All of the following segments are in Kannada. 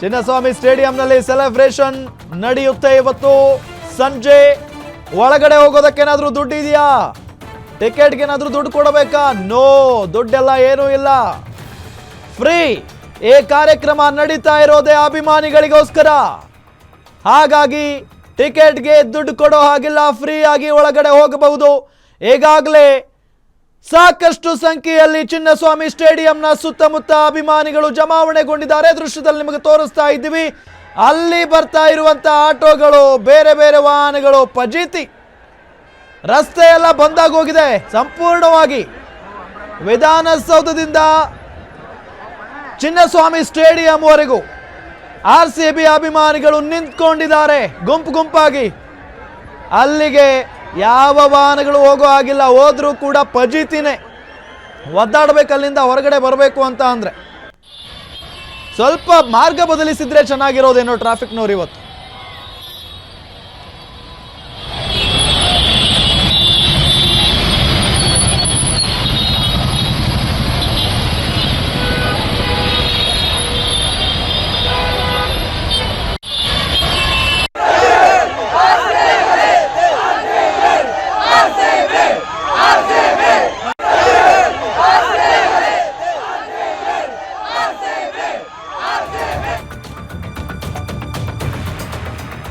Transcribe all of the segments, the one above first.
ಚಿನ್ನಸ್ವಾಮಿ ಸ್ಟೇಡಿಯಂನಲ್ಲಿ ಸೆಲೆಬ್ರೇಷನ್ ನಡೆಯುತ್ತೆ ಇವತ್ತು. ಸಂಜೆ ಒಳಗಡೆ ಹೋಗೋದಕ್ಕೇನಾದ್ರೂ ದುಡ್ಡು ಇದೆಯಾ? ಟಿಕೆಟ್ಗೆ ಏನಾದ್ರೂ ದುಡ್ಡು ಕೊಡಬೇಕಾ? ನೋ, ದುಡ್ಡೆಲ್ಲ ಏನೂ ಇಲ್ಲ. ಫ್ರೀ, ಈ ಕಾರ್ಯಕ್ರಮ ನಡೀತಾ ಇರೋದೇ ಅಭಿಮಾನಿಗಳಿಗೋಸ್ಕರ. ಹಾಗಾಗಿ ಟಿಕೆಟ್ಗೆ ದುಡ್ಡು ಕೊಡೋ ಹಾಗಿಲ್ಲ ಫ್ರೀ ಆಗಿ ಒಳಗಡೆ ಹೋಗಬಹುದು. ಈಗಾಗಲೇ ಸಾಕಷ್ಟು ಸಂಖ್ಯೆಯಲ್ಲಿ ಚಿನ್ನಸ್ವಾಮಿ ಸ್ಟೇಡಿಯಂನ ಸುತ್ತಮುತ್ತ ಅಭಿಮಾನಿಗಳು ಜಮಾವಣೆಗೊಂಡಿದ್ದಾರೆ. ದೃಶ್ಯದಲ್ಲಿ ನಿಮಗೆ ತೋರಿಸ್ತಾ ಇದ್ದೀವಿ. ಅಲ್ಲಿ ಬರ್ತಾ ಇರುವಂತಹ ಆಟೋಗಳು, ಬೇರೆ ಬೇರೆ ವಾಹನಗಳು, ಪಜೀತಿ. ರಸ್ತೆ ಎಲ್ಲ ಬಂದಾಗೋಗಿದೆ. ಸಂಪೂರ್ಣವಾಗಿ ವಿಧಾನಸೌಧದಿಂದ ಚಿನ್ನಸ್ವಾಮಿ ಸ್ಟೇಡಿಯಂವರೆಗೂ ಆರ್ ಸಿ ಬಿ ಅಭಿಮಾನಿಗಳು ನಿಂತ್ಕೊಂಡಿದ್ದಾರೆ. ಗುಂಪು ಗುಂಪಾಗಿ ಅಲ್ಲಿಗೆ ಯಾವ ವಾಹನಗಳು ಹೋಗೋ ಆಗಿಲ್ಲ ಹೋದರೂ ಕೂಡ ಪಜೀತಿನೇ. ಒದ್ದಾಡ್ಬೇಕು ಅಲ್ಲಿಂದ ಹೊರಗಡೆ ಬರಬೇಕು ಅಂತ ಅಂದ್ರೆ. ಸ್ವಲ್ಪ ಮಾರ್ಗ ಬದಲಿಸಿದ್ರೆ ಚೆನ್ನಾಗಿರೋದೇನೋ ಟ್ರಾಫಿಕ್ನವ್ರು ಇವತ್ತು.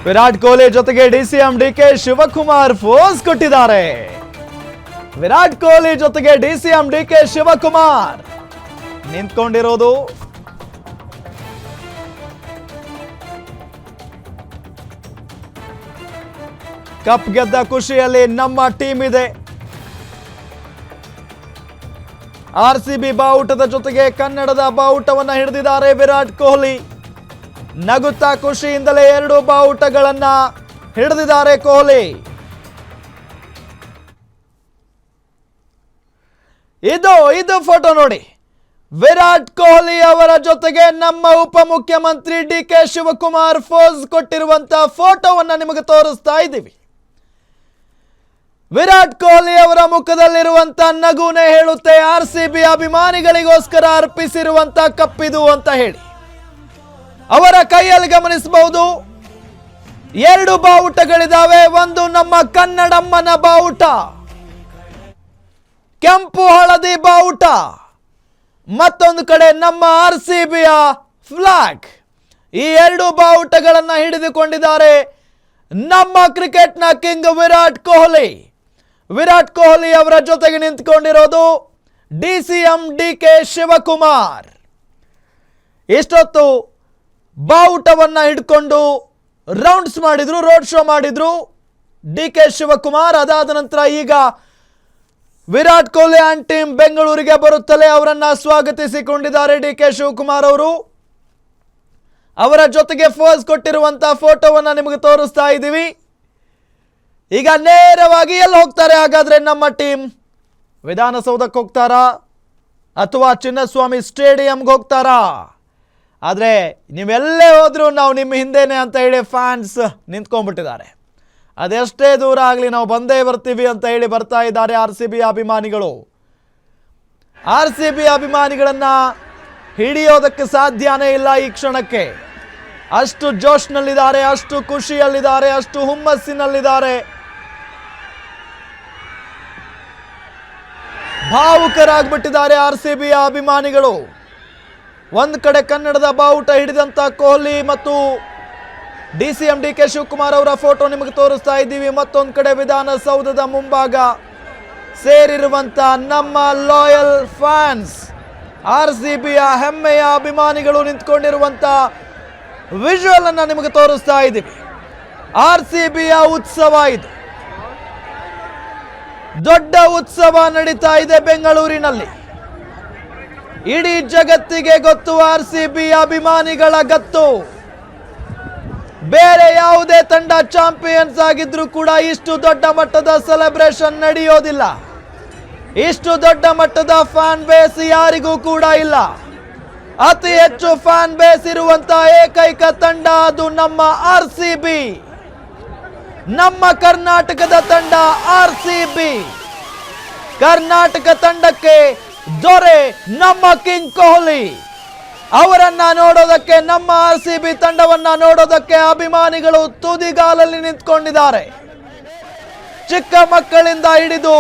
ವಿರಾಟ್ ಕೊಹ್ಲಿ ಜೊತೆಗೆ ಡಿಸಿಎಂ ಡಿಕೆ ಶಿವಕುಮಾರ್ ಫೋಸ್ ಕೊಟ್ಟಿದ್ದಾರೆ. ವಿರಾಟ್ ಕೊಹ್ಲಿ ಜೊತೆಗೆ ಡಿಸಿಎಂ ಡಿಕೆ ಶಿವಕುಮಾರ್ ನಿಂತ್ಕೊಂಡಿರೋದು. ಕಪ್ ಗೆದ್ದ ಖುಷಿಯಲ್ಲಿ ನಮ್ಮ ಟೀಮ್ ಇದೆ. ಆರ್ ಸಿ ಬಿ ಬಾವುಟದ ಜೊತೆಗೆ ಕನ್ನಡದ ಬಾವುಟವನ್ನ ಹಿಡಿದಿದ್ದಾರೆ ವಿರಾಟ್ ಕೊಹ್ಲಿ. ನಗುತ್ತಾ ಖುಷಿಯಿಂದಲೇ ಎರಡು ಬಾವುಟಗಳನ್ನ ಹಿಡಿದಿದ್ದಾರೆ ಕೊಹ್ಲಿ. ಇದು ಇದು ಫೋಟೋ ನೋಡಿ. ವಿರಾಟ್ ಕೊಹ್ಲಿ ಅವರ ಜೊತೆಗೆ ನಮ್ಮ ಉಪಮುಖ್ಯಮಂತ್ರಿ ಡಿ ಕೆ ಶಿವಕುಮಾರ್ ಫೋಸ್ ಕೊಟ್ಟಿರುವಂತ ಫೋಟೋವನ್ನು ನಿಮಗೆ ತೋರಿಸ್ತಾ ಇದ್ದೀವಿ. ವಿರಾಟ್ ಕೊಹ್ಲಿ ಅವರ ಮುಖದಲ್ಲಿರುವಂತ ನಗುನೆ ಹೇಳುತ್ತೆ ಆರ್ ಸಿ ಬಿ ಅಭಿಮಾನಿಗಳಿಗೋಸ್ಕರ ಅರ್ಪಿಸಿರುವಂತ ಕಪ್ಪಿದು ಅಂತ ಹೇಳಿ. ಅವರ ಕೈಯಲ್ಲಿ ಗಮನಿಸಬಹುದು. ಎರಡು ಬಾವುಟಗಳಿದ್ದಾವೆ, ಒಂದು ನಮ್ಮ ಕನ್ನಡಮ್ಮನ ಬಾವುಟ. ಕೆಂಪು ಹಳದಿ ಬಾವುಟ. ಮತ್ತೊಂದು ಕಡೆ ನಮ್ಮ ಆರ್ ಸಿ ಬಿಯ ಫ್ಲಾಗ್. ಈ ಎರಡು ಬಾವುಟಗಳನ್ನು ಹಿಡಿದುಕೊಂಡಿದ್ದಾರೆ ನಮ್ಮ ಕ್ರಿಕೆಟ್ನ ಕಿಂಗ್ ವಿರಾಟ್ ಕೊಹ್ಲಿ. ವಿರಾಟ್ ಕೊಹ್ಲಿ ಅವರ ಜೊತೆಗೆ ನಿಂತ್ಕೊಂಡಿರೋದು D C M D K Shivakumar. ಇಷ್ಟೊತ್ತು ಬಾವುಟವನ್ನ ಹಿಡ್ಕೊಂಡು ರೌಂಡ್ಸ್ ಮಾಡಿದ್ರು ರೋಡ್ ಶೋ ಮಾಡಿದ್ರು. ಡಿ ಕೆ ಶಿವಕುಮಾರ್ ಅದಾದ ನಂತರ ಈಗ ವಿರಾಟ್ ಕೊಹ್ಲಿ ಆ್ಯಂಡ್ ಟೀಮ್ ಬೆಂಗಳೂರಿಗೆ ಬರುತ್ತಲೇ ಅವರನ್ನು ಸ್ವಾಗತಿಸಿಕೊಂಡಿದ್ದಾರೆ ಡಿ ಕೆ ಶಿವಕುಮಾರ್ ಅವರು. ಅವರ ಜೊತೆಗೆ ಫೋಸ್ ಕೊಟ್ಟಿರುವಂತ ಫೋಟೋವನ್ನ ನಿಮಗೆ ತೋರಿಸ್ತಾ ಇದ್ದೀವಿ. ಈಗ ನೇರವಾಗಿ ಎಲ್ಲಿ ಹೋಗ್ತಾರೆ ಹಾಗಾದ್ರೆ ನಮ್ಮ ಟೀಮ್? ವಿಧಾನಸೌಧಕ್ಕೆ ಹೋಗ್ತಾರಾ ಅಥವಾ ಚಿನ್ನಸ್ವಾಮಿ ಸ್ಟೇಡಿಯಂಗೆ ಹೋಗ್ತಾರಾ? ಆದರೆ ನೀವೆಲ್ಲೇ ಹೋದರೂ ನಾವು ನಿಮ್ಮ ಹಿಂದೆನೆ ಅಂತ ಹೇಳಿ ಫ್ಯಾನ್ಸ್ ನಿಂತ್ಕೊಂಡ್ಬಿಟ್ಟಿದ್ದಾರೆ. ಅದೆಷ್ಟೇ ದೂರ ಆಗಲಿ ನಾವು ಬಂದೇ ಬರ್ತೀವಿ ಅಂತ ಹೇಳಿ ಬರ್ತಾ ಇದ್ದಾರೆ ಆರ್ ಸಿ ಬಿ ಅಭಿಮಾನಿಗಳು. ಆರ್ ಸಿ ಬಿ ಅಭಿಮಾನಿಗಳನ್ನು ಹಿಡಿಯೋದಕ್ಕೆ ಸಾಧ್ಯನೇ ಇಲ್ಲ ಈ ಕ್ಷಣಕ್ಕೆ. ಅಷ್ಟು ಜೋಶ್ನಲ್ಲಿದ್ದಾರೆ, ಅಷ್ಟು ಖುಷಿಯಲ್ಲಿದ್ದಾರೆ, ಅಷ್ಟು ಹುಮ್ಮಸ್ಸಿನಲ್ಲಿದ್ದಾರೆ. ಭಾವುಕರಾಗ್ಬಿಟ್ಟಿದ್ದಾರೆ ಆರ್ ಸಿ ಬಿ ಅಭಿಮಾನಿಗಳು. ಒಂದ್ ಕಡೆ ಕನ್ನಡದ ಬಾವುಟ ಹಿಡಿದಂತ ಕೊಹ್ಲಿ ಮತ್ತು D C M D K Shivakumar ಅವರ ಫೋಟೋ ನಿಮಗೆ ತೋರಿಸ್ತಾ ಇದ್ದೀವಿ. ಮತ್ತೊಂದು ಕಡೆ ವಿಧಾನಸೌಧದ ಮುಂಭಾಗ ಸೇರಿರುವಂತ ನಮ್ಮ ಲಾಯಲ್ ಫ್ಯಾನ್ಸ್ ಆರ್ ಸಿ ಬಿಯ ಹೆಮ್ಮೆಯ ಅಭಿಮಾನಿಗಳು ನಿಂತ್ಕೊಂಡಿರುವಂತ ವಿಜುವಲ್ ಅನ್ನ ನಿಮಗೆ ತೋರಿಸ್ತಾ ಇದ್ದೀವಿ. ಆರ್ ಸಿ ಬಿಯ ಉತ್ಸವ ಇದು. ದೊಡ್ಡ ಉತ್ಸವ ನಡೀತಾ ಇದೆ ಬೆಂಗಳೂರಿನಲ್ಲಿ. ಇಡೀ ಜಗತ್ತಿಗೆ ಗೊತ್ತು ಆರ್ ಸಿ ಬಿ ಅಭಿಮಾನಿಗಳ ಗತ್ತು. ಬೇರೆ ಯಾವುದೇ ತಂಡ ಚಾಂಪಿಯನ್ಸ್ ಆಗಿದ್ರು ಕೂಡ ಇಷ್ಟು ದೊಡ್ಡ ಮಟ್ಟದ ಸೆಲೆಬ್ರೇಷನ್ ನಡೆಯೋದಿಲ್ಲ. ಇಷ್ಟು ದೊಡ್ಡ ಮಟ್ಟದ ಫ್ಯಾನ್ ಬೇಸ್ ಯಾರಿಗೂ ಕೂಡ ಇಲ್ಲ. ಅತಿ ಹೆಚ್ಚು ಫ್ಯಾನ್ ಬೇಸ್ ಇರುವಂತ ಏಕೈಕ ತಂಡ ಅದು ನಮ್ಮ ಆರ್ ಸಿ ಬಿ. ನಮ್ಮ ಕರ್ನಾಟಕದ ತಂಡ ಆರ್ ಸಿ ಬಿ. ಕರ್ನಾಟಕ ತಂಡಕ್ಕೆ ದೊರೆ ನಮ್ಮ ಕಿಂಗ್ ಕೊಹ್ಲಿ. ಅವರನ್ನ ನೋಡೋದಕ್ಕೆ, ನಮ್ಮ ಆರ್ ಸಿ ಬಿ ತಂಡವನ್ನ ನೋಡೋದಕ್ಕೆ ಅಭಿಮಾನಿಗಳು ತುದಿಗಾಲಲ್ಲಿ ನಿಂತ್ಕೊಂಡಿದ್ದಾರೆ. ಚಿಕ್ಕ ಮಕ್ಕಳಿಂದ ಹಿಡಿದು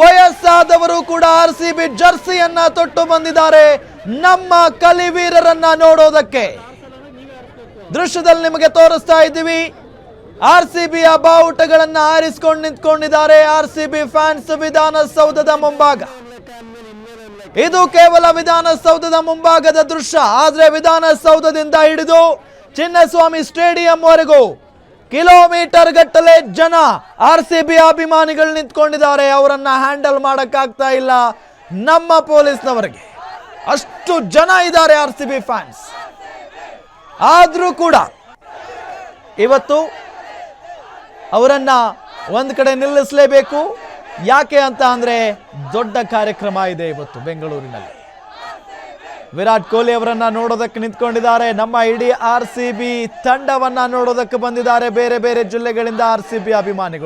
ವಯಸ್ಸಾದವರು ಕೂಡ ಆರ್ ಸಿ ಬಿ ಜರ್ಸಿಯನ್ನ ತೊಟ್ಟು ಬಂದಿದ್ದಾರೆ. ನಮ್ಮ ಕಲಿವೀರರನ್ನ ನೋಡೋದಕ್ಕೆ. ದೃಶ್ಯದಲ್ಲಿ ನಿಮಗೆ ತೋರಿಸ್ತಾ ಇದ್ದೀವಿ, ಆರ್ ಸಿ ಬಿಯ ಬಾವುಟಗಳನ್ನ ಆರಿಸಿಕೊಂಡು ನಿಂತ್ಕೊಂಡಿದ್ದಾರೆ. ಆರ್ ಸಿ ಬಿ ಫ್ಯಾನ್ಸ್ ವಿಧಾನಸೌಧದ ಮುಂಭಾಗ. ಇದು ಕೇವಲ ವಿಧಾನಸೌಧದ ಮುಂಭಾಗದ ದೃಶ್ಯ, ಆದರೆ ವಿಧಾನಸೌಧದಿಂದ ಹಿಡಿದು ಚಿನ್ನಸ್ವಾಮಿ ಸ್ಟೇಡಿಯಂ ವರೆಗೂ ಕಿಲೋಮೀಟರ್ ಗಟ್ಟಲೆ ಜನ ಆರ್ ಸಿ ಬಿ ಅಭಿಮಾನಿಗಳು ನಿಂತ್ಕೊಂಡಿದ್ದಾರೆ. ಅವರನ್ನ ಹ್ಯಾಂಡಲ್ ಮಾಡೋಕ್ಕಾಗ್ತಾ ಇಲ್ಲ ನಮ್ಮ ಪೊಲೀಸ್ನವರಿಗೆ. ಅಷ್ಟು ಜನ ಇದ್ದಾರೆ ಆರ್ ಸಿ ಬಿ ಫ್ಯಾನ್ಸ್. ಆದರೂ ಕೂಡ ಇವತ್ತು ಅವರನ್ನ ಒಂದು ಕಡೆ ನಿಲ್ಲಿಸಲೇಬೇಕು. ಯಾಕೆ ಅಂತ ಅಂದ್ರೆ ದೊಡ್ಡ ಕಾರ್ಯಕ್ರಮ ಇದೆ ಇವತ್ತು ಬೆಂಗಳೂರಿನಲ್ಲಿ. ವಿರಾಟ್ ಕೊಹ್ಲಿ ಅವರನ್ನ ನೋಡೋದಕ್ಕೆ ನಿಂತ್ಕೊಂಡಿದ್ದಾರೆ. ನಮ್ಮ ಇಡೀ ಆರ್ ಸಿ ಬಿ ತಂಡವನ್ನ ನೋಡೋದಕ್ಕೆ ಬಂದಿದ್ದಾರೆ. ಬೇರೆ ಬೇರೆ ಜಿಲ್ಲೆಗಳಿಂದ ಆರ್ ಸಿ ಬಿ ಅಭಿಮಾನಿಗಳು.